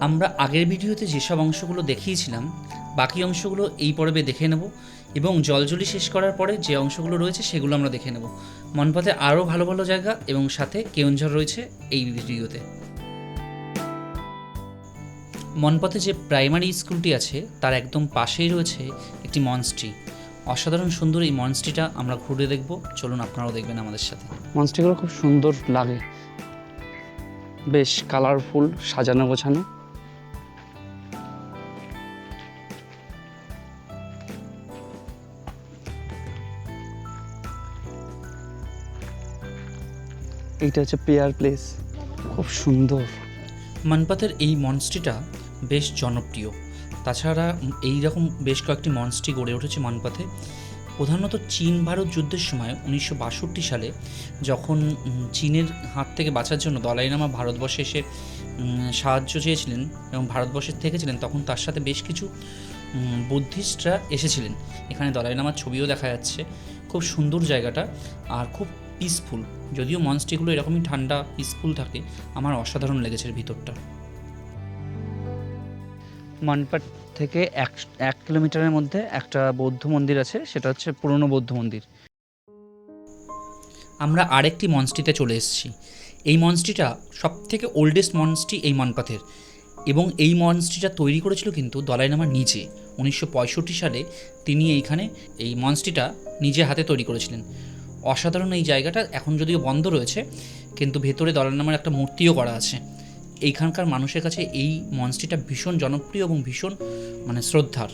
আমরা আগের ভিডিওতে যেসব অংশগুলো দেখিয়েছিলাম, বাকি অংশগুলো এই পর্বে দেখে নেব এবং জলজলি শেষ করার পরে যে অংশগুলো রয়েছে সেগুলো আমরা দেখে নেব। মনপথে আরও ভালো ভালো জায়গা এবং সাথে কেউনঝড় রয়েছে এই ভিডিওতে। মনপথে যে প্রাইমারি স্কুলটি আছে, তার একদম পাশেই রয়েছে একটি মনস্ট্রি। অসাধারণ সুন্দর এই মনস্ট্রিটা আমরা ঘুরে দেখব। চলুন আপনারাও দেখবেন আমাদের সাথে। মনস্ট্রিগুলো খুব সুন্দর লাগে। বেশ কালারফুল সাজানো গোছানো। এইটা হচ্ছে পেয়ার প্লেস। খুব সুন্দর। মনপথের এই মনস্ট্রিটা বেশ জনপ্রিয়। তাছাড়া এই রকম বেশ কয়েকটি মনস্ট্রি গড়ে উঠেছে মনপথে প্রধানত চীন ভারত যুদ্ধের সময় উনিশশো বাষট্টি সালে যখন চীনের হাত থেকে বাঁচার জন্য দলাই লামা ভারতবর্ষে এসে সাহায্য চেয়েছিলেন এবং ভারতবর্ষে থেকেছিলেন, তখন তার সাথে বেশ কিছু বুদ্ধিস্টরা এসেছিলেন। এখানে দলাই লামার ছবিও দেখা যাচ্ছে। খুব সুন্দর জায়গাটা। আর খুব পিসফুল যদিও মনস্ট্রিগুলো এরকমই ঠান্ডা পিসফুল থাকে আমার অসাধারণ লেগেছে ভিতরটা। মনপাট থেকে এক এক কিলোমিটারের মধ্যে একটা বৌদ্ধ মন্দির আছে সেটা হচ্ছে পুরনো বৌদ্ধ মন্দির। আমরা আরেকটি মনস্ট্রিতে চলে এসেছি। এই মনস্ট্রিটা সব থেকে ওল্ডেস্ট মনস্ট্রি এই মনপাথের এবং এই মনস্ট্রিটা তৈরি করেছিল কিন্তু দলাই দলাইনামার নিজে। উনিশশো পঁয়ষট্টি সালে তিনি এইখানে এই মনস্ট্রিটা নিজে হাতে তৈরি করেছিলেন। অসাধারণ এই জায়গাটা এখন যদিও বন্ধ রয়েছে, কিন্তু ভেতরে দলাইনামার একটা মূর্তিও করা আছে। এইখানকার মানুষের কাছে এই মঞ্চটিটা ভীষণ জনপ্রিয় এবং ভীষণ মানে শ্রদ্ধার।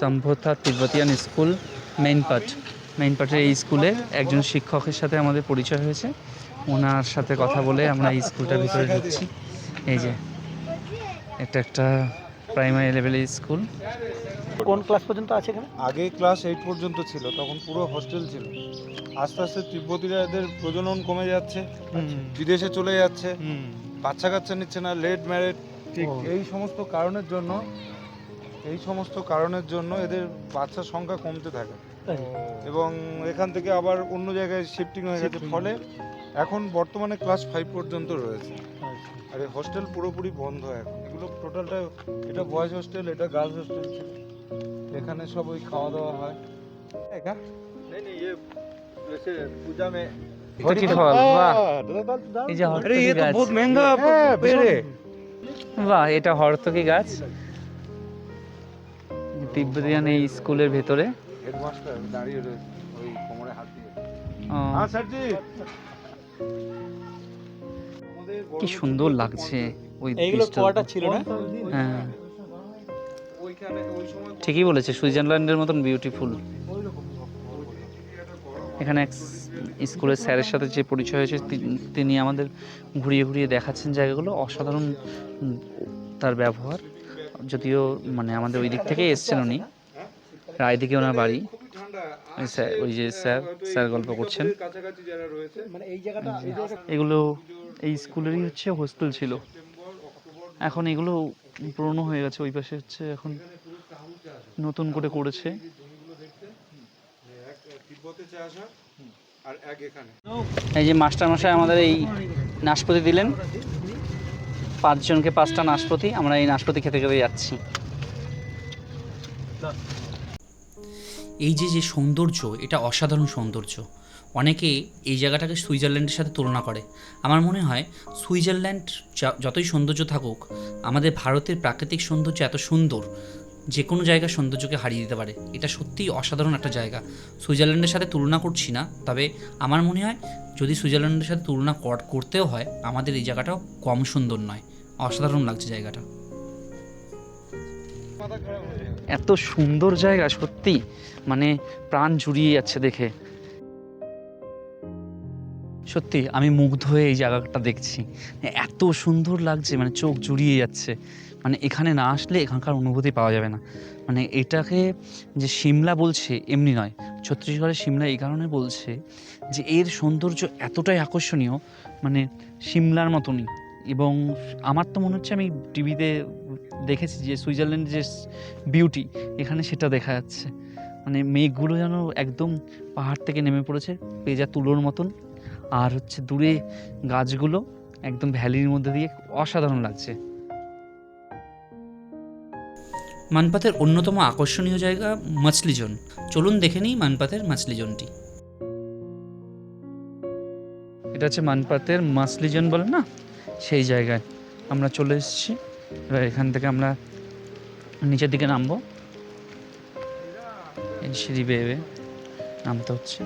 Sambhota Tibetan school, main part. Main পার্টের এই স্কুলে একজন শিক্ষকের সাথে আমাদের পরিচয় হয়েছে। ওনার সাথে কথা বলে আমরা এই স্কুলটার ভিতরে ঢুকছি। এই যে এটা একটা প্রাইমারি লেভেলের স্কুল কোন ক্লাস পর্যন্ত আছে এখানে? আগে ক্লাস এইট পর্যন্ত ছিল তখন পুরো হস্টেল ছিল। আস্তে আস্তে তিব্বতীরা এদের প্রজনন কমে যাচ্ছে বিদেশে চলে যাচ্ছে বাচ্চা কাচ্চা নিচ্ছে না লেট ম্যারেড ঠিক। এই সমস্ত কারণের জন্য এই সমস্ত কারণের জন্য এদের বাচ্চার সংখ্যা কমতে থাকে। এবং এখান থেকে আবার অন্য জায়গায় শিফটিং হয়ে গেছে। ফলে এখন বর্তমানে ক্লাস ফাইভ পর্যন্ত রয়েছে। আর এই হোস্টেল পুরোপুরি বন্ধ এখন এগুলো টোটালটা এটা বয়েজ হোস্টেল এটা গার্লস হোস্টেল ছিল এখানে সব ওই খাওয়া দাওয়া হয় এটা কি ফল বাহ এই যে হরতকি গাছ महंगा पेड़ है বাহ এটা হরতকি গাছ তিব্বতিয়ান এই স্কুলের ভেতরে হেডমাস্টার দাঁড়িয়ে রয়েছে ওই কোমরে হাত দিয়ে ও, হ্যাঁ স্যারজি কি সুন্দর লাগছে ওই এইগুলো। ছিল না? হ্যাঁ। ওইখানে ওই সময় ঠিকই বলেছে সুইজারল্যান্ডের মতন বিউটিফুল এখানে এক স্কুলের স্যারের সাথে যে পরিচয় হয়েছে তিনি আমাদের ঘুরিয়ে ঘুরিয়ে দেখাচ্ছেন জায়গাগুলো। অসাধারণ তার ব্যবহার। যদিও মানে আমাদের ওই দিক থেকেই এসছেন উনি। রায়দিকে ওনার বাড়ি। ওই স্যার ওই যে স্যার স্যার গল্প করছেন। কাছাকাছি যারা রয়েছে মানে এগুলো এই স্কুলেরই হচ্ছে হোস্টেল ছিল। এখন এগুলো পুরনো হয়ে গেছে, ওই পাশে হচ্ছে এখন নতুন করে করেছে। এই যে মাস্টার মশাই আমাদের এই নাশপাতি দিলেন। পাঁচজনকে পাঁচটা নাশপাতি, আমরা এই নাশপাতি খেতে খেতে যাচ্ছি। এই যে যে সৌন্দর্য, এটা অসাধারণ সৌন্দর্য। অনেকে এই জায়গাটাকে সুইজারল্যান্ডের সাথে তুলনা করে। আমার মনে হয় সুইজারল্যান্ড যতই সৌন্দর্য থাকুক, আমাদের ভারতের প্রাকৃতিক সৌন্দর্য এত সুন্দর যে কোনো জায়গার সৌন্দর্যকে হারিয়ে দিতে পারে। এটা সত্যিই অসাধারণ একটা জায়গা। সুইজারল্যান্ডের সাথে তুলনা করছি না, তবে আমার মনে হয় যদি সুইজারল্যান্ডের সাথে তুলনা কর- করতেও হয়, আমাদের এই জায়গাটাও কম সুন্দর নয়। অসাধারণ লাগছে জায়গাটা। এত সুন্দর জায়গা সত্যি মানে প্রাণ জুড়িয়ে যাচ্ছে দেখে। সত্যি, আমি মুগ্ধ হয়ে এই জায়গাটা দেখছি। এত সুন্দর লাগছে মানে চোখ জুড়িয়ে যাচ্ছে। মানে এখানে না আসলে এখানকার অনুভূতি পাওয়া যাবে না। মানে এটাকে যে সিমলা বলছে, এমনি নয়। ছত্তিশগড়ের সিমলা এই কারণে বলছে যে এর সৌন্দর্য এতটাই আকর্ষণীয় মানে সিমলার মতনই। এবং আমার তো মনে হচ্ছে আমি টিভিতে দেখেছি যে সুইজারল্যান্ডের যে বিউটি, এখানে সেটা দেখা যাচ্ছে। মানে মেঘগুলো যেন একদম পাহাড় থেকে নেমে পড়েছে, পেজা তুলোর মতন। আর হচ্ছে দূরে গাছগুলো একদম ভ্যালির মধ্যে দিয়ে অসাধারণ লাগছে। মানপাতের অন্যতম আকর্ষণীয় জায়গা মাছলিজন। চলুন দেখে নিই মানপাতের মাছলিজনটি। এটা হচ্ছে মানপাতের মাছলিজন বলে না? সেই জায়গায়। আমরা চলে এসেছি। এবার এখান থেকে আমরা নিচের দিকে নামবো। এই সিঁড়ি বেয়ে নামতে হচ্ছে।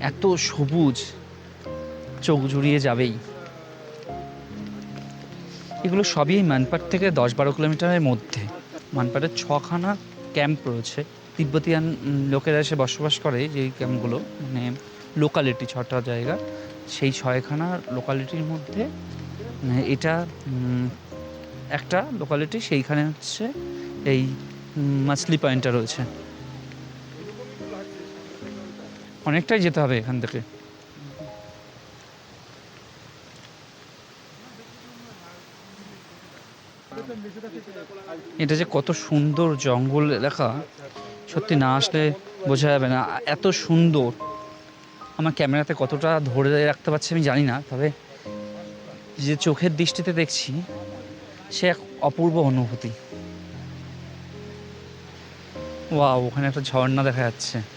এত সবুজ। চোখ জুড়িয়ে যাবেই। এগুলো সবই মানপাট থেকে দশ বারো কিলোমিটারের মধ্যে। মানপাটের ছখানা ক্যাম্প রয়েছে। তিব্বতিয়ান লোকেরা এসে বসবাস করে যে ক্যাম্পগুলো। মানে লোকালিটি ছটা জায়গা। সেই ছয়খানা লোকালিটির মধ্যে মানে এটা একটা লোকালিটি সেইখানে হচ্ছে এই মাছলি পয়েন্টটা রয়েছে। অনেকটাই যেতে হবে এখান থেকে। এটা যে কত সুন্দর জঙ্গল এলাকা সত্যি না আসলে বোঝা যাবে না। এত সুন্দর। আমার ক্যামেরাতে কতটা ধরে রাখতে পারছি আমি জানি না, তবে যে চোখের দৃষ্টিতে দেখছি, সে এক অপূর্ব অনুভূতি। ওয়া ওখানে একটা ঝর্ণা দেখা যাচ্ছে।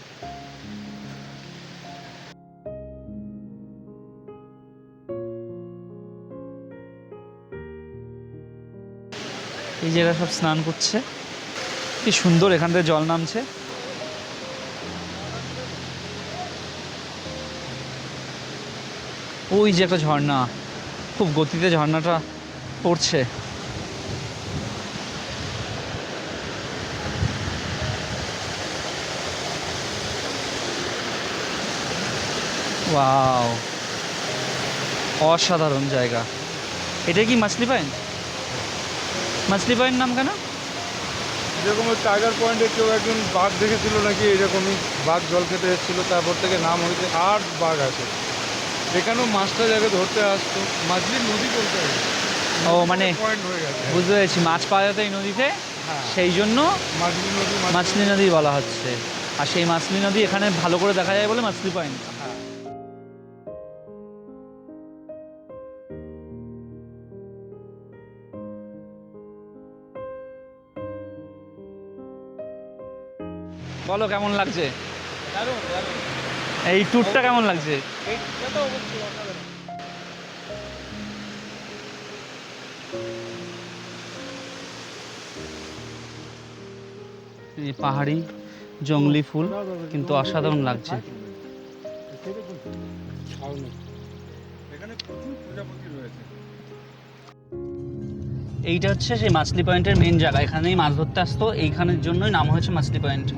জায়গায় সব স্নান করছে। কি সুন্দর এখান থেকে জল নামছে। ওই যে একটা ঝর্ণা, খুব গতিতে ঝর্ণাটা পড়ছে। ওয়াও, অসাধারণ জায়গা। এটা কি মাছলি পয়েন্ট মাছলি পয়েন্ট নাম কেন? যেরকম ওই টাইগার পয়েন্টে কেউ একজন বাঘ দেখেছিল নাকি? এরকমই বাঘ জল খেতে এসেছিল তারপর থেকে নাম হয়েছে আট বাঘ আছে। এখানেও মাছটা যাকে ধরতে আসতো মাছলি নদী বলতে হবে। ও মানে পয়েন্ট হয়ে গেছে। বুঝতে পেরেছি মাছ পাওয়া যেত এই নদীতে? হ্যাঁ। সেই জন্য মাছলি নদী মাছলি নদী। বলা হচ্ছে। আর সেই মাছলি নদী এখানে ভালো করে দেখা যায় বলে মাছলি পয়েন্ট বলো কেমন লাগছে? এই ট্যুরটা কেমন লাগছে? পাহাড়ি জঙ্গলি ফুল কিন্তু অসাধারণ লাগছে। এইটা হচ্ছে সেই মাছলি পয়েন্টের মেন জায়গা। এখানেই মাছ ধরতে আসতো। এইখানের জন্যই নাম হয়েছে মাছলি পয়েন্ট।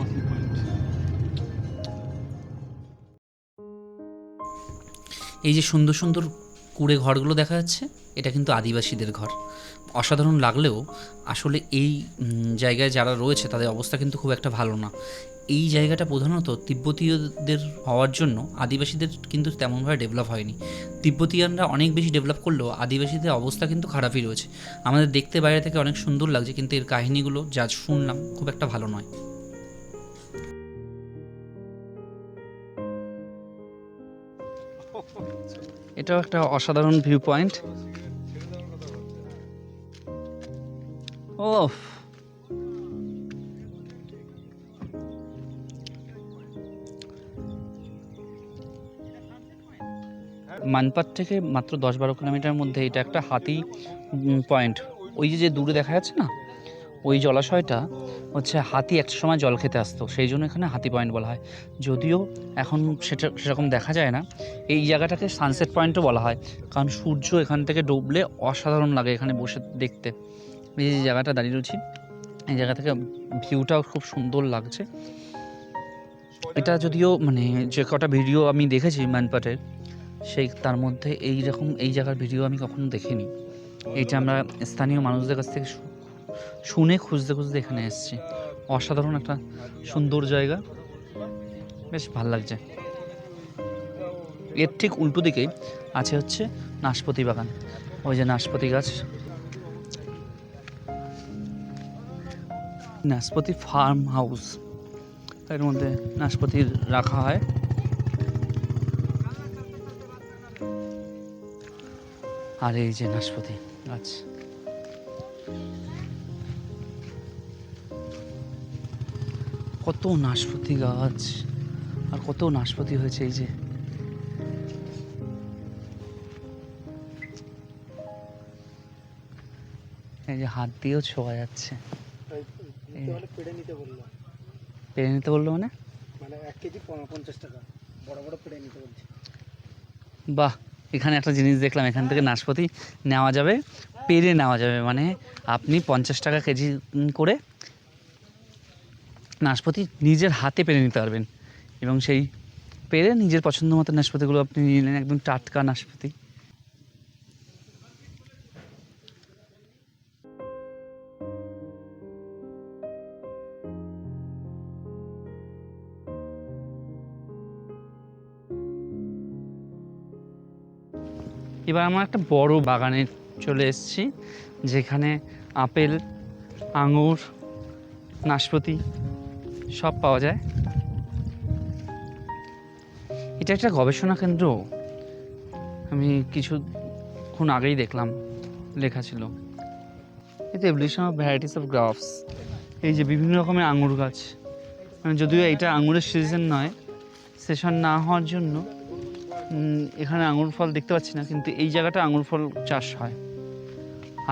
এই যে সুন্দর সুন্দর কুড়ে ঘরগুলো দেখা যাচ্ছে, এটা কিন্তু আদিবাসীদের ঘর। অসাধারণ লাগলেও আসলে এই জায়গায় যারা রয়েছে তাদের অবস্থা কিন্তু খুব একটা ভালো না। এই জায়গাটা প্রধানত তিব্বতীয়দের হওয়ার জন্য আদিবাসীদের কিন্তু তেমনভাবে ডেভেলপ হয়নি। তিব্বতীয়ানরা অনেক বেশি ডেভেলপ করলেও আদিবাসীদের অবস্থা কিন্তু খারাপই রয়েছে। আমাদের দেখতে বাইরে থেকে অনেক সুন্দর লাগছে, কিন্তু এর কাহিনীগুলো যা শুনলাম খুব একটা ভালো নয়। এটাও একটা অসাধারণ ভিউ পয়েন্ট ও মানপাত থেকে মাত্র দশ বারো কিলোমিটার মধ্যে এটা একটা হাতি পয়েন্ট ওই যে যে দূরে দেখা যাচ্ছে না? ওই জলাশয়টা হচ্ছে হাতি একটা সময় জল খেতে আসতো, সেই জন্য এখানে হাতি পয়েন্ট বলা হয়। যদিও এখন সেটা, সেরকম দেখা যায় না। এই জায়গাটাকে সানসেট পয়েন্টও বলা হয়। কারণ সূর্য এখান থেকে ডুবলে অসাধারণ লাগে এখানে বসে দেখতে। এই যে জায়গাটা দাঁড়িয়ে রয়েছি, এই জায়গা থেকে ভিউটাও খুব সুন্দর লাগছে। এটা যদিও মানে যে কটা ভিডিও আমি দেখেছি মানপাটের সেই, তার মধ্যে এই রকম এই জায়গার ভিডিও আমি কখনো দেখিনি। এইটা আমরা স্থানীয় মানুষদের কাছ থেকে শুনে খুঁজতে খুঁজতে এখানে এসেছি। অসাধারণ একটা সুন্দর জায়গা। বেশ ভালো লাগছে। এর ঠিক উল্টো দিকেই আছে হচ্ছে নাশপাতি বাগান। ওই যে নাশপাতি গাছ। নাশপাতি ফার্ম হাউস। এর মধ্যে নাশপাতি রাখা হয়। আর এই যে নাশপাতি গাছ। কত নাশপাতি গাছ আর কত নাশপাতি হয়েছে এই যে। এই যে হাত দিয়েও ছোঁয়া যাচ্ছে। পেড়ে নিতে বলল। পেরে নিতে বলল মানে? মানে এক কেজি পঞ্চাশ টাকা। বড় বড় পেড়ে নিতে বলছে। বাহ এখানে একটা জিনিস দেখলাম এখান থেকে নাশপাতি নেওয়া যাবে পেরে নেওয়া যাবে। মানে আপনি পঞ্চাশ টাকা কেজি করে নাশপাতি নিজের হাতে পেরে নিতে পারবেন। এবং সেই পেরে নিজের পছন্দ মতো নাশপাতিগুলো আপনি নিয়ে নিলেন একদম টাটকা নাশপাতি। এবার আমার একটা বড় বাগানে চলে এসেছি, যেখানে আপেল, আঙুর, নাশপাতি সব পাওয়া যায়। এটা একটা গবেষণা কেন্দ্র। আমি কিছুক্ষণ আগেই দেখলাম, লেখা ছিল। এতে evolution of varieties of graphs এই যে বিভিন্ন রকমের আঙুর গাছ। মানে যদিও এটা আঙুরের সিজন নয় সেশন না হওয়ার জন্য এখানে আঙুর ফল দেখতে পাচ্ছি না, কিন্তু এই জায়গাটা আঙুর ফল চাষ হয়।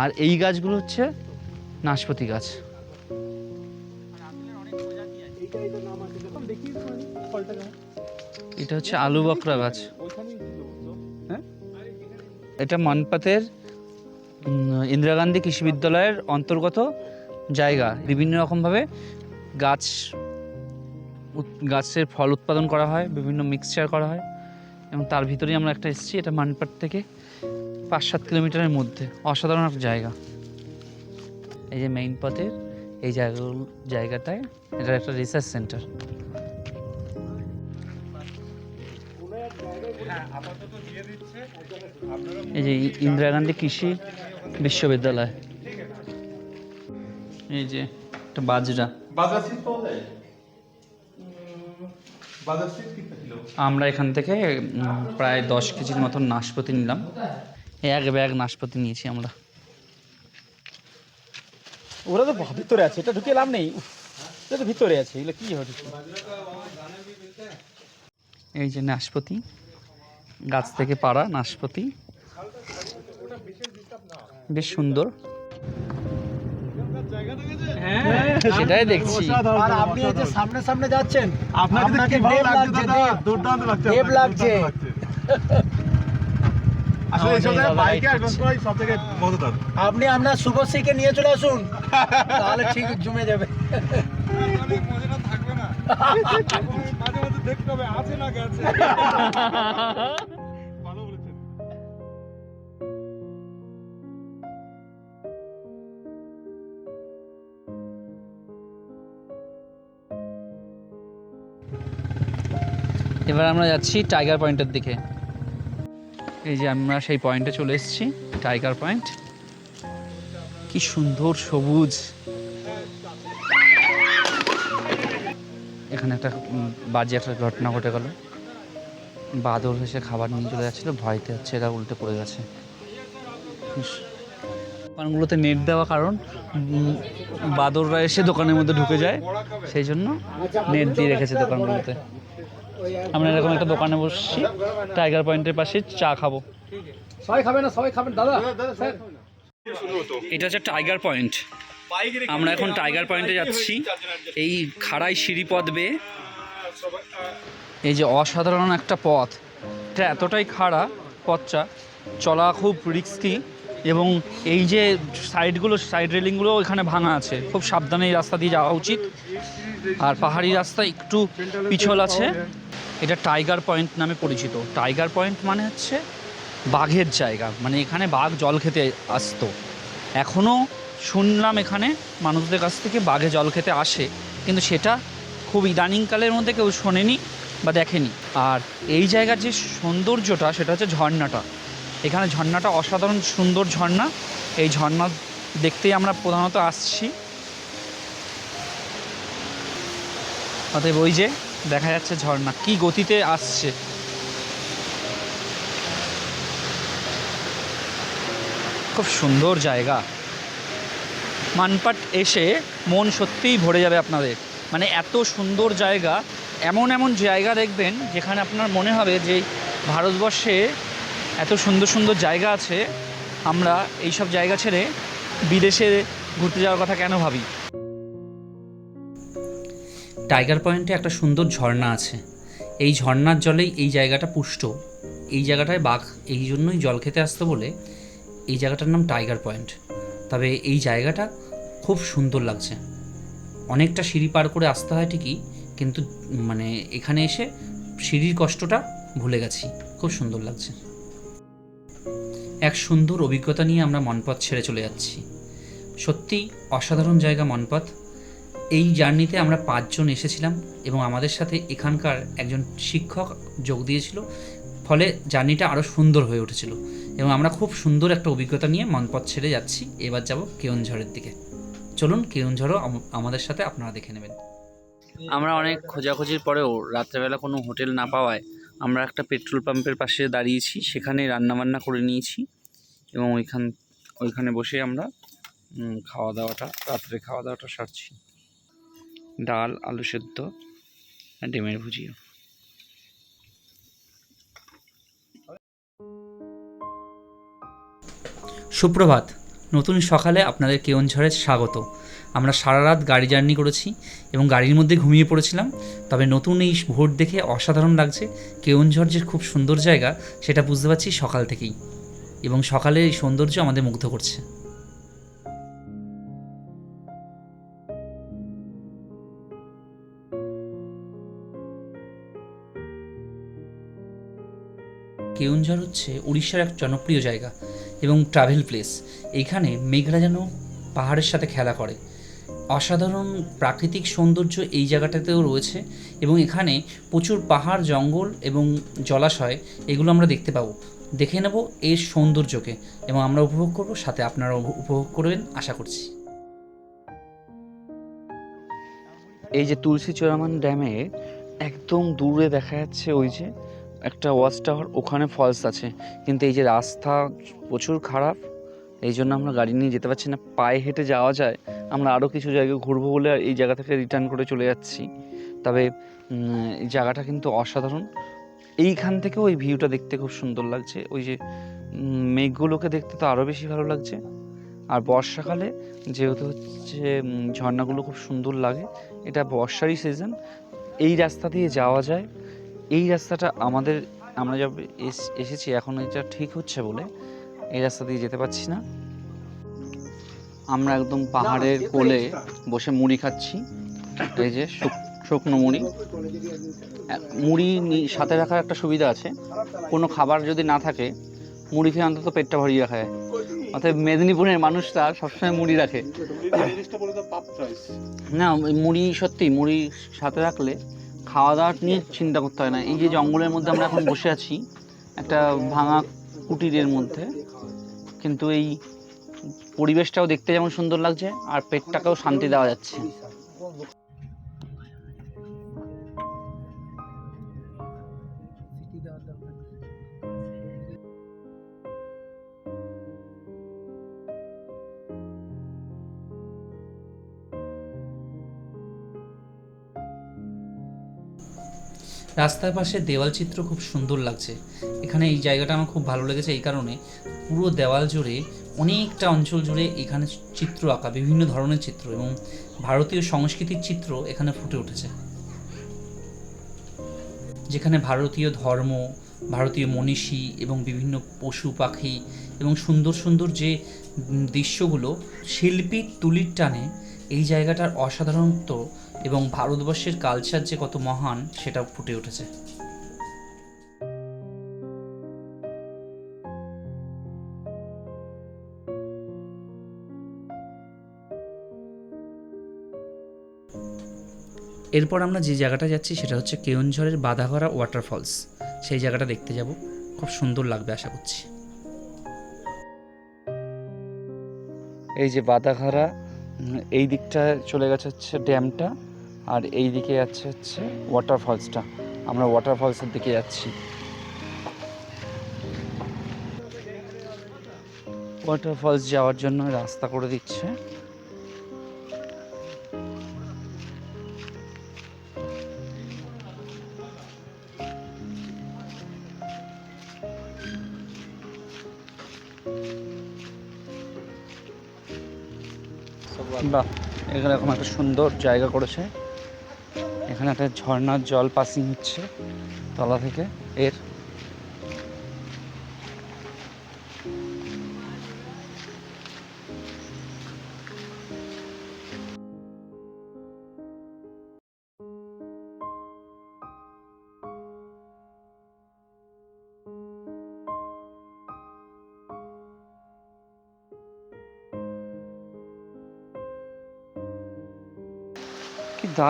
আর এই গাছগুলো হচ্ছে নাশপাতি গাছ। এটা হচ্ছে আলু বকরা গাছ। হ্যাঁ? এটা মনপাতের ইন্দিরা গান্ধী কৃষি বিদ্যালয়ের অন্তর্গত জায়গা। বিভিন্ন রকমভাবে গাছ গাছের ফল উৎপাদন করা হয় বিভিন্ন মিক্সচার করা হয় এবং তার ভিতরেই আমরা একটা এসেছি। এটা মানপাট থেকে পাঁচ সাত কিলোমিটারের মধ্যে। অসাধারণ একটা জায়গা। এই যে মেইন পথের এই জায়গাগুলো জায়গাটায় এটা একটা রিসার্চ সেন্টার এই যে ইন্দিরা গান্ধী কৃষি বিশ্ববিদ্যালয়। এই যে একটা বাজরা। বাজার সিট পাওয়া যায়? আমরা এখান থেকে প্রায় দশ কেজির মতন নাশপাতি নিলাম। এক ব্যাগ নাশপাতি নিয়েছি আমরা। ওরা তো ভিতরে আছে এটা ঢুকে লাভ নেই। এটা তো ভিতরে আছে এগুলো কি হবে এই যে নাশপাতি। গাছ থেকে পাড়া নাশপাতি। বেশ সুন্দর। সেটাই দেখছি। আর আপনি এই যে সামনে সামনে যাচ্ছেন আপনাকে দেব লাগছে। দুর্দান্ত লাগছে দেব লাগছে। আপনি আপনার শুভশ্রীকে নিয়ে চলে আসুন তাহলে ঠিক জমে যাবে। এবার আমরা যাচ্ছি টাইগার পয়েন্টের দিকে। এই যে আমরা সেই পয়েন্টে চলে এসেছি টাইগার পয়েন্ট কি সুন্দর সবুজ। এখানে একটা বাজে একটা ঘটনা ঘটে গেল বাদর এসে খাবার নিয়ে চলে যাচ্ছিল ভয়তে হচ্ছে এরা উল্টে পড়ে গেছে। দোকানগুলোতে নেট দেওয়া কারণ বাদররা এসে দোকানের মধ্যে ঢুকে যায় সেই জন্য নেট দিয়ে রেখেছে দোকানগুলোতে আমরা এরকম একটা দোকানে বসছি টাইগার পয়েন্টের পাশে চা খাব সবাই খাবে না সবাই খাবেন দাদা স্যার এটা হচ্ছে টাইগার পয়েন্ট আমরা এখন টাইগার পয়েন্টে যাচ্ছি। এই খাড়াই সিঁড়িপথ বেয়ে এই যে অসাধারণ একটা পথ। এটা এতটাই খাড়া পথটা। চলা খুব রিস্কি এবং এই যে সাইডগুলো সাইড রেলিংগুলো এখানে ভাঙা আছে। খুব সাবধানে এই রাস্তা দিয়ে যাওয়া উচিত। আর পাহাড়ি রাস্তা একটু পিছল আছে। এটা টাইগার পয়েন্ট নামে পরিচিত। টাইগার পয়েন্ট মানে হচ্ছে বাঘের জায়গা। মানে এখানে বাঘ জল খেতে আসতো। এখনও শুনলাম এখানে মানুষদের কাছ থেকে বাঘে জল খেতে আসে, কিন্তু সেটা খুব ইদানিংকালের মধ্যে কেউ শোনেনি বা দেখেনি। আর এই জায়গার যে সৌন্দর্যটা, সেটা হচ্ছে ঝর্ণাটা। এখানে ঝর্ণাটা অসাধারণ সুন্দর ঝর্ণা। এই ঝর্ণা দেখতেই আমরা প্রধানত আসছি। অতএব ওই যে দেখা যাচ্ছে ঝর্ণা, কি গতিতে আসছে। খুব সুন্দর জায়গা। মানপাট এসে মন সত্যিই ভরে যাবে আপনাদের। মানে এত সুন্দর জায়গা, এমন এমন জায়গা দেখবেন যেখানে আপনার মনে হবে যে ভারতবর্ষে এত সুন্দর সুন্দর জায়গা আছে, আমরা এই সব জায়গা ছেড়ে বিদেশে ঘুরতে যাওয়ার কথা কেন ভাবি? টাইগার পয়েন্টে একটা সুন্দর ঝর্ণা আছে। এই ঝর্ণার জলেই এই জায়গাটা পুষ্ট। এই জায়গাটায় বাঘ, এই জন্যই জল খেতে আসতো বলে এই জায়গাটার নাম টাইগার পয়েন্ট। তবে এই জায়গাটা খুব সুন্দর লাগছে। অনেকটা সিঁড়ি পার করে আসতে হয় ঠিকই, কিন্তু মানে এখানে এসে সিঁড়ির কষ্টটা ভুলে গেছি। খুব সুন্দর লাগছে। এক সুন্দর অভিজ্ঞতা নিয়ে আমরা মনপথ ছেড়ে চলে যাচ্ছি। সত্যিই অসাধারণ জায়গা মনপথ। এই জার্নিতে আমরা পাঁচজন এসেছিলাম এবং আমাদের সাথে এখানকার একজন শিক্ষক যোগ দিয়েছিল, ফলে জার্নিটা আরও সুন্দর হয়ে উঠেছিল। এবং আমরা খুব সুন্দর একটা অভিজ্ঞতা নিয়ে মনপথ ছেড়ে যাচ্ছি। এবার যাব কেওনঝড়ের দিকে। চলুন কেওনঝড়ও আম- আমাদের সাথে আপনারা দেখে নেবেন। আমরা অনেক খোঁজাখুঁজির পরেও রাত্রেবেলা কোনো হোটেল না পাওয়ায় আমরা একটা পেট্রোল পাম্পের পাশে দাঁড়িয়েছি সেখানে রান্নাবান্না করে নিয়েছি এবং ওইখান, ওইখানে বসে আমরা খাওয়া দাওয়াটা রাত্রে খাওয়া দাওয়াটা সারছি। ডাল, আলু সেদ্ধ, ডিমের ভুজিয়া। সুপ্রভাত, নতুন সকালে আপনাদের কেওনঝড়ে স্বাগত। আমরা সারা রাত গাড়ি জার্নি করেছি এবং গাড়ির মধ্যে ঘুমিয়ে পড়েছিলাম, তবে নতুন এই ভোর দেখে অসাধারণ লাগছে কেওনঝড় যে খুব সুন্দর জায়গা, সেটা বুঝতে পারছি সকাল থেকেই। এবং সকালের এই সৌন্দর্য আমাদের মুগ্ধ করছে। কেওনঝড় হচ্ছে উড়িষ্যার এক জনপ্রিয় জায়গা। এবং ট্রাভেল প্লেস। এইখানে মেঘরা যেন পাহাড়ের সাথে খেলা করে। অসাধারণ প্রাকৃতিক সৌন্দর্য এই জায়গাটাতেও রয়েছে এবং এখানে প্রচুর পাহাড়, জঙ্গল এবং জলাশয় এগুলো আমরা দেখতে পাবো। দেখে নেব এর সৌন্দর্যকে এবং আমরা উপভোগ করব, সাথে আপনারা উপভোগ করবেন, আশা করছি। এই যে তুলসী চোরামান ড্যামে একদম দূরে দেখা যাচ্ছে ওই যে একটা ওয়াচ টাওয়ার ওখানে ফলস আছে। কিন্তু এই যে রাস্তা প্রচুর খারাপ, এই জন্য আমরা গাড়ি নিয়ে যেতে পারছি না। পায়ে হেঁটে যাওয়া যায়, আমরা আরও কিছু জায়গায় ঘুরবো বলে এই জায়গা থেকে রিটার্ন করে চলে যাচ্ছি। তবে এই জায়গাটা কিন্তু অসাধারণ। এইখান থেকেও ওই ভিউটা দেখতে খুব সুন্দর লাগছে। ওই যে মেঘগুলোকে দেখতে তো আরও বেশি ভালো লাগছে। আর বর্ষাকালে যেহেতু হচ্ছে ঝর্ণাগুলো খুব সুন্দর লাগে, এটা বর্ষারই সিজন এই রাস্তা দিয়ে যাওয়া যায় এই রাস্তাটা আমাদের আমরা যা এস- এসেছি এখন এটা ঠিক হচ্ছে বলে এই রাস্তা দিয়ে যেতে পারছি না। আমরা একদম পাহাড়ের কোলে বসে মুড়ি খাচ্ছি। এই যে শুক- শুকনো মুড়ি। মুড়ি সাথে রাখার একটা সুবিধা আছে। কোনো খাবার যদি না থাকে মুড়ি খেয়ে অন্তত পেটটা ভরিয়ে রাখা যায়। অর্থাৎ মেদিনীপুরের মানুষরা সবসময় মুড়ি রাখে। না মুড়ি সত্যি মুড়ি সাথে রাখলে খাওয়া দাওয়া নিয়ে চিন্তা করতে হয় না। এই যে জঙ্গলের মধ্যে আমরা এখন বসে আছি, একটা ভাঙা কুটিরের মধ্যে, কিন্তু এই পরিবেশটাও দেখতে যেমন সুন্দর লাগছে, আর পেটটাকেও শান্তি দেওয়া যাচ্ছে। রাস্তার পাশে দেওয়াল চিত্র খুব সুন্দর লাগছে। এখানে এই জায়গাটা আমার খুব ভালো লেগেছে এই কারণে। পুরো দেওয়াল জুড়ে অনেকটা অঞ্চল জুড়ে এখানে চিত্র আঁকা, বিভিন্ন ধরনের চিত্র এবং ভারতীয় সংস্কৃতির চিত্র এখানে ফুটে উঠেছে। যেখানে ভারতীয় ধর্ম, ভারতীয় মনীষী এবং বিভিন্ন পশু পাখি এবং সুন্দর সুন্দর যে দৃশ্যগুলো শিল্পীর তুলির টানে এই জায়গাটার অসাধারণত্ব এবং ভারতবর্ষের কালচার যে কত মহান সেটা ফুটে উঠেছে। এরপর আমরা যে জায়গাটা যাচ্ছি সেটা হচ্ছে কেওনঝড়ের বাধাঘরা ওয়াটারফলস সেই জায়গাটা দেখতে যাব। খুব সুন্দর লাগবে আশা করছি। এই যে বাদাঘারা উম, এই দিকটায় চলে গেছে হচ্ছে ড্যামটা, আর এই দিকে যাচ্ছে হচ্ছে ওয়াটারফলসটা আমরা ওয়াটার ফলসের দিকে যাচ্ছি। ওয়াটার ফলস যাওয়ার জন্য রাস্তা করে দিচ্ছে। বাহ, এখানে এখন একটা সুন্দর জায়গা করেছে। এখানে একটা ঝর্ণার জল পাসিং হচ্ছে তলা থেকে, এর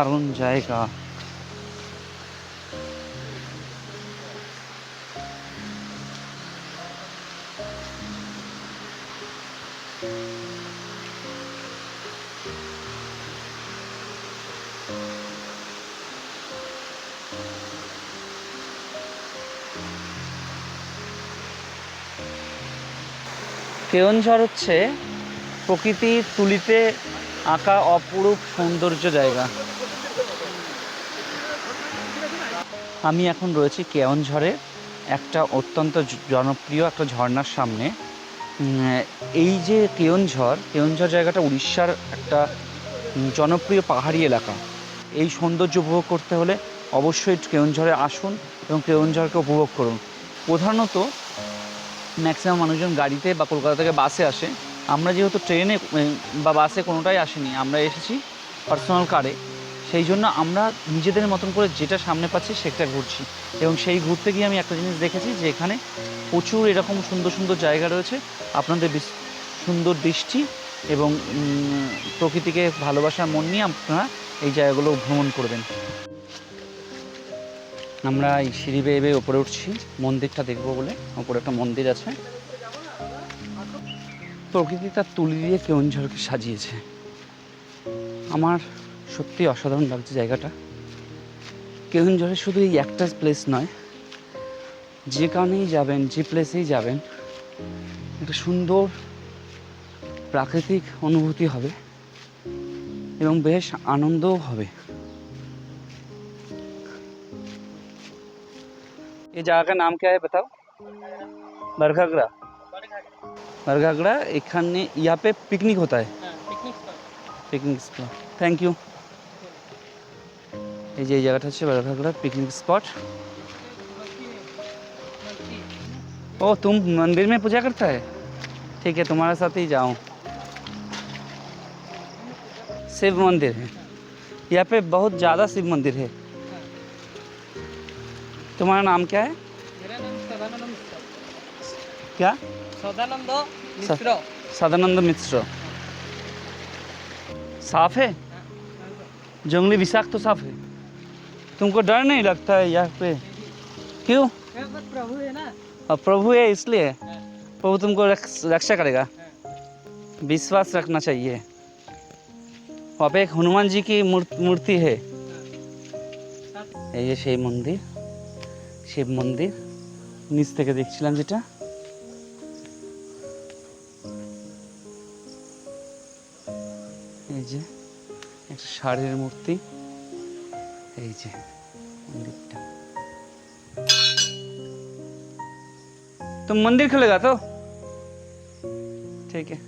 দারুণ জায়গা। কেওনঝড় হচ্ছে প্রকৃতির তুলিতে আঁকা অপরূপ সৌন্দর্য জায়গা। আমি এখন রয়েছি কেওনঝড়ে, একটা অত্যন্ত জনপ্রিয় একটা ঝর্ণার সামনে। এই যে কেওনঝড় কেওনঝড় জায়গাটা উড়িষ্যার একটা জনপ্রিয় পাহাড়ি এলাকা। এই সৌন্দর্য উপভোগ করতে হলে অবশ্যই কেওনঝড়ে আসুন এবং কেওনঝড়কে উপভোগ করুন। প্রধানত, ম্যাক্সিমাম মানুষজন গাড়িতে বা কলকাতা থেকে বাসে আসে। আমরা যেহেতু ট্রেনে বা বাসে কোনোটাই আসিনি, আমরা এসেছি পার্সোনাল কারে। সেই জন্য আমরা নিজেদের মতন করে যেটা সামনে পাচ্ছি সেটা ঘুরছি। এবং সেই ঘুরতে গিয়ে আমি একটা জিনিস দেখেছি যে এখানে প্রচুর এরকম সুন্দর সুন্দর জায়গা রয়েছে। আপনাদের সুন্দর দৃষ্টি এবং প্রকৃতিকে ভালোবাসার মন নিয়ে আপনারা এই জায়গাগুলো ভ্রমণ করবেন। আমরা এই সিঁড়ি বেয়ে বেয়ে ওপরে উঠছি। মন্দিরটা দেখব বলে। ওপরে একটা মন্দির আছে। প্রকৃতি তার তুলি দিয়ে কেউনঝড়কে সাজিয়েছে। আমার সত্যি অসাধারণ লাগছে জায়গাটা কেউনঝড়ে শুধু এই একটা প্লেস নয় যে কারণেই যাবেন যে প্লেসেই যাবেন একটা সুন্দর প্রাকৃতিক অনুভূতি হবে এবং বেশ আনন্দও হবে ये जगह का नाम क्या है बताओ बरघागड़ा बरघागड़ा এখানে यहाँ पे पिकनिक होता है পিকনিক স্পট থ্যাংক ইউ এই যে এই জায়গাটা হচ্ছে बरघागड़ा पिकनिक स्पॉट ओ तुम मंदिर में पूजा करता है ठीक है तुम्हारे साथ ही जाऊँ शिव मंदिर है यहाँ पे बहुत ज़्यादा शिव मंदिर है तुम्हारा नाम क्या है मेरा नाम सदानंद मिश्र क्या सदानंद मिश्र सदानंद मिश्र साफ है जंगली विषाक्त तो साफ है तुमको डर नहीं लगता है यहाँ पे क्यों यहाँ पर प्रभु है ना और प्रभु है इसलिए प्रभु तुमको रक्ष- रक्षा करेगा विश्वास रखना चाहिए वहाँ पे एक हनुमान जी की मूर्त- मूर्ति है এই যে সেই মন্দির শিব মন্দির নিচ থেকে দেখছিলাম যেটা এই যে একটা ষাঁড়ের মূর্তি এই যে মন্দিরটা तुम मंदिर खुलेगा तो ठीक है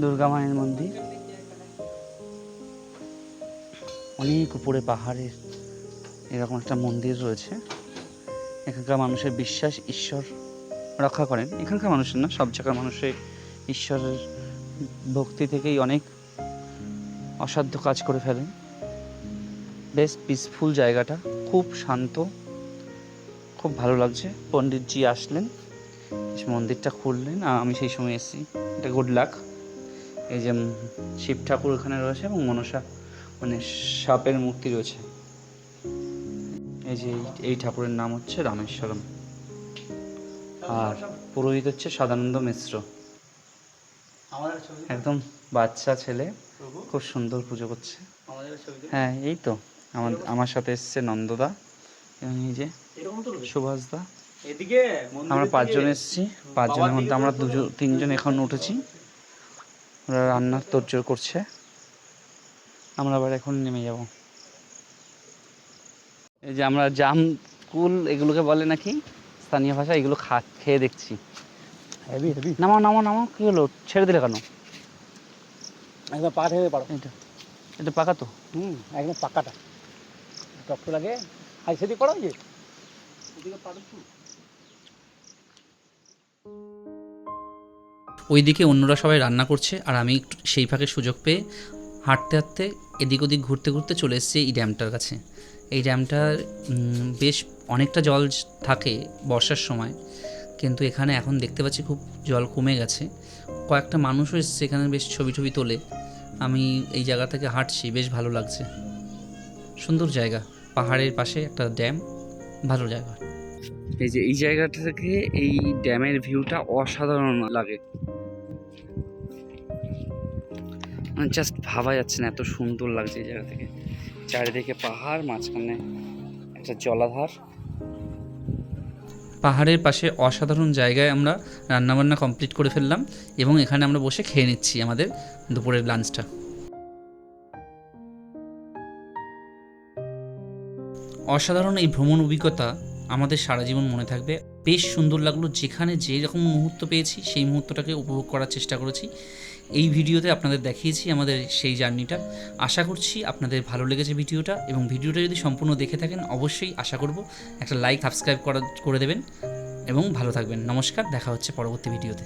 দুর্গা মায়ের মন্দির অনেক উপরে পাহাড়ের এরকম একটা মন্দির রয়েছে এখানকার মানুষের বিশ্বাস ঈশ্বর রক্ষা করেন এখানকার মানুষের না সব জায়গার মানুষের ঈশ্বরের ভক্তি থেকেই অনেক অসাধ্য কাজ করে ফেলেন বেশ পিসফুল জায়গাটা। খুব শান্ত খুব ভালো লাগছে। পণ্ডিতজি আসলেন মন্দিরটা খুললেন। আর আমি সেই সময় এসেছি। এটা গুড লাক এই যে শিব ঠাকুর ওখানে রয়েছে এবং মনসা মানে সাপের মূর্তি রয়েছে। এই যে এই- এই ঠাকুরের নাম হচ্ছে রামেশ্বরম। আর পুরোহিত হচ্ছে সদানন্দ মিশ্র। একদম বাচ্চা ছেলে। খুব সুন্দর পুজো করছে। হ্যাঁ এই তো। আমার আমার সাথে এসছে নন্দদা এবং এই যে সুভাষদা এদিকে আমরা পাঁচজন এসেছি পাঁচজনের মধ্যে আমরা দুজন তিনজন এখন উঠেছি। ওরা রান্নার তোড়জোড় করছে। আমরা আবার এখন নেমে যাব। এই যে আমরা জাম কুল এগুলোকে বলে নাকি? স্থানীয় ভাষা এগুলো খা খেয়ে দেখছি। নামাও নামাও নামাও কী হলো? ছেড়ে দিলে কেন? একদম পা থেকে পারো। এটা এটা পাকা তো? হুম একদম পাকাটা। টক লাগে। ওইদিকে অন্যরা সবাই রান্না করছে, আর আমি সেই ফাঁকে সুযোগ পেয়ে হাঁটতে হাঁটতে এদিক ওদিক ঘুরতে ঘুরতে চলে এসেছি এই ড্যামটার কাছে। এই ড্যামটার বেশ অনেকটা জল থাকে বর্ষার সময়, কিন্তু এখানে এখন দেখতে পাচ্ছি খুব জল কমে গেছে। কয়েকটা মানুষও এসছে এখানে বেশ ছবি টবি তোলে। আমি এই জায়গা থেকে হাঁটছি, বেশ ভালো লাগছে। সুন্দর জায়গা। পাহাড়ের পাশে একটা ড্যাম ভালো জায়গা। এই যে এই জায়গাটা থেকে এই ড্যামের ভিউটা অসাধারণ লাগে। মানে জাস্ট ভাবা যাচ্ছে না এত সুন্দর লাগছে এই জায়গা থেকে। চারিদিকে পাহাড় মাঝখানে একটা জলাধার। পাহাড়ের পাশে অসাধারণ জায়গায় আমরা রান্নাবান্না কমপ্লিট করে ফেললাম এবং এখানে আমরা বসে খেয়ে নিচ্ছি আমাদের দুপুরের লাঞ্চটা অসাধারণ এই ভ্রমণ অভিজ্ঞতা আমাদের সারা জীবন মনে থাকবে। বেশ সুন্দর লাগল যেখানে যে রকম মুহূর্ত পেয়েছি, সেই মুহূর্তটাকে উপভোগ করার চেষ্টা করেছি। এই ভিডিওতে আপনাদের দেখিয়েছি আমাদের সেই জার্নিটা। আশা করছি আপনাদের ভালো লেগেছে ভিডিওটা এবং ভিডিওটা যদি সম্পূর্ণ দেখে থাকেন অবশ্যই আশা করব একটা লাইক, সাবস্ক্রাইব করা, করে দেবেন এবং ভালো থাকবেন। নমস্কার, দেখা হচ্ছে পরবর্তী ভিডিওতে।